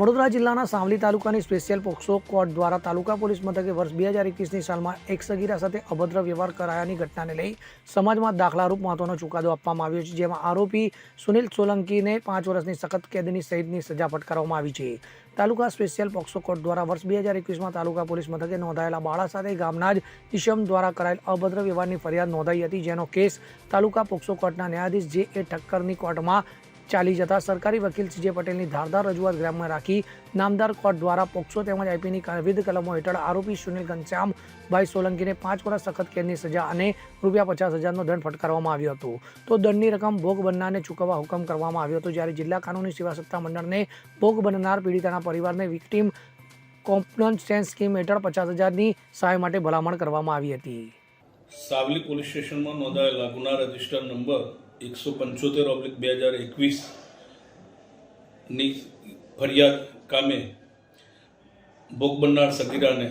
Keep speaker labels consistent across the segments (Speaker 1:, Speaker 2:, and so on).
Speaker 1: વડોદરા જિલ્લાના સાવલી તાલુકાની special POCSO court દ્વારા તાલુકા પોલીસ મથકે વર્ષ બે હજાર એકવીસની સાલમાં એક સગીરા સાથે અભદ્ર વ્યવહાર કરાયાની ઘટનાને લઈ સમાજમાં દાખલારૂપ મહત્વનો ચુકાદો આપવામાં આવ્યો છે, જેમાં આરોપી સુનિલ સોલંકીને પાંચ વર્ષની સખત કેદની સહિતની સજા ફટકારવામાં આવી છે. તાલુકા સ્પેશિયલ પોક્સો કોર્ટ દ્વારા વર્ષ બે હજાર એકવીસમાં તાલુકા પોલીસ મથકે નોંધાયેલા બાળા સાથે ગામના જ ઈશમ દ્વારા કરાયેલ અભદ્ર વ્યવહારની ફરિયાદ નોંધાઈ હતી, જેનો કેસ તાલુકા પોક્સો કોર્ટના ન્યાયાધીશ જે એ ઠક્કરની કોર્ટમાં ચાલી જતા સરકારી વકીલ સીજે પટેલની ધારદાર રજૂઆત ગ્રામમાં રાખી નામદાર કોર્ટ દ્વારા પોક્સો તેમજ આઈપીની વિવિધ કલમો હેઠળ આરોપી સુનિલ ઘનશ્યામભાઈ સોલંકીને પાંચ વર્ષ સખત કેદની સજા અને રૂપિયા પચાસ હજારનો દંડ ફટકારવામાં આવ્યો હતો. તો દંડની રકમ ભોગ બનનારને ચૂકવવા હુકમ કરવામાં આવ્યો હતો જ્યારે જિલ્લા કાનૂની સેવા સત્તા મંડળને ભોગ બનનાર પીડિતાના પરિવારને વિક્ટીમ કોમ્પન્સેન્સ સ્કીમ હેઠળ પચાસ હજારની સહાય માટે ભલામણ કરવામાં આવી હતી.
Speaker 2: સાવલી પોલીસ સ્ટેશનમાં નોંધાયેલા ગુના રજિસ્ટર નંબર એકસો પંચોતેર ઓબ્લિક બે હજાર એકવીસની ફરિયાદ કામે ભોગ બનનાર સગીરાને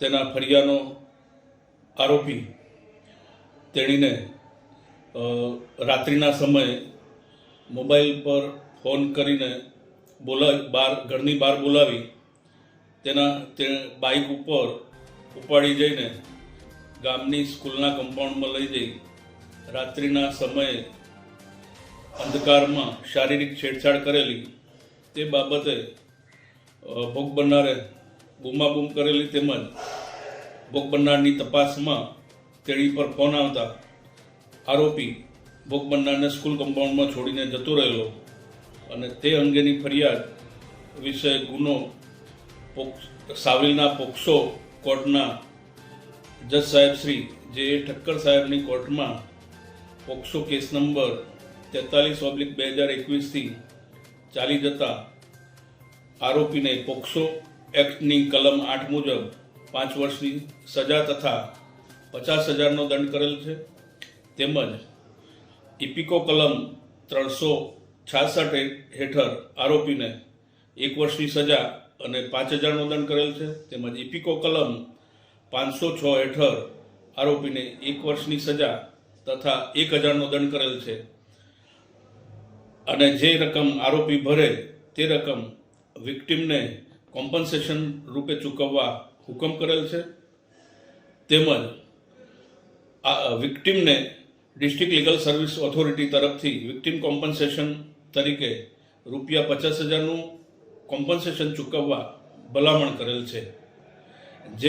Speaker 2: તેના ફરિયાનો આરોપી તેણીને રાત્રિના સમયે મોબાઈલ પર ફોન કરીને બોલાવી બહાર ઘરની બહાર બોલાવી તેના, તે બાઇક ઉપર ઉપાડી જઈને ગામની સ્કૂલના કમ્પાઉન્ડમાં લઈ જઈ રાત્રિના સમયે અંધકારમાં શારીરિક છેડછાડ કરેલી તે બાબતે ભોગ બનનારે બૂમાબૂમ કરેલી તેમજ ભોગ બનનારની તપાસમાં તેણી પર ફોન આવતા આરોપી ભોગ બનનારને સ્કૂલ કમ્પાઉન્ડમાં છોડીને જતો રહેલો અને તે અંગેની ફરિયાદ વિશે ગુનો સાવલીના પોક્સો કોર્ટના જજ સાહેબ શ્રી જે ઠક્કર સાહેબની કોર્ટમાં પોક્સો કેસ નંબર તેતાલીસ ઓબ્લિક બે હજાર એકવીસથી ચાલી જતા આરોપીને પોક્સો એક્ટની કલમ આઠ મુજબ પાંચ વર્ષની સજા તથા પચાસ હજારનો દંડ કરેલ છે. તેમજ ઇપિકો કલમ ત્રણસો છાસઠ હેઠળ આરોપીને એક વર્ષની સજા અને પાંચ હજારનો દંડ કરેલ છે. તેમજ ઇપિકો કલમ પાંચસો છ હેઠળ આરોપીને એક વર્ષની સજા તથા એક હજારનો દંડ કરેલ છે. અને જે રકમ આરોપી ભરે તે રકમ વિક્ટિમને કોમ્પન્સેશન રૂપે ચૂકવવા હુકમ કરેલ છે. તેમજ વિક્ટિમને ડિસ્ટ્રિક્ટ લીગલ સર્વિસ ઓથોરિટી તરફથી વિક્ટિમ કોમ્પન્સેશન તરીકે રૂપિયા પચાસ હજારનું કોમ્પન્સેશન ચૂકવવા ભલામણ કરેલ છે. જે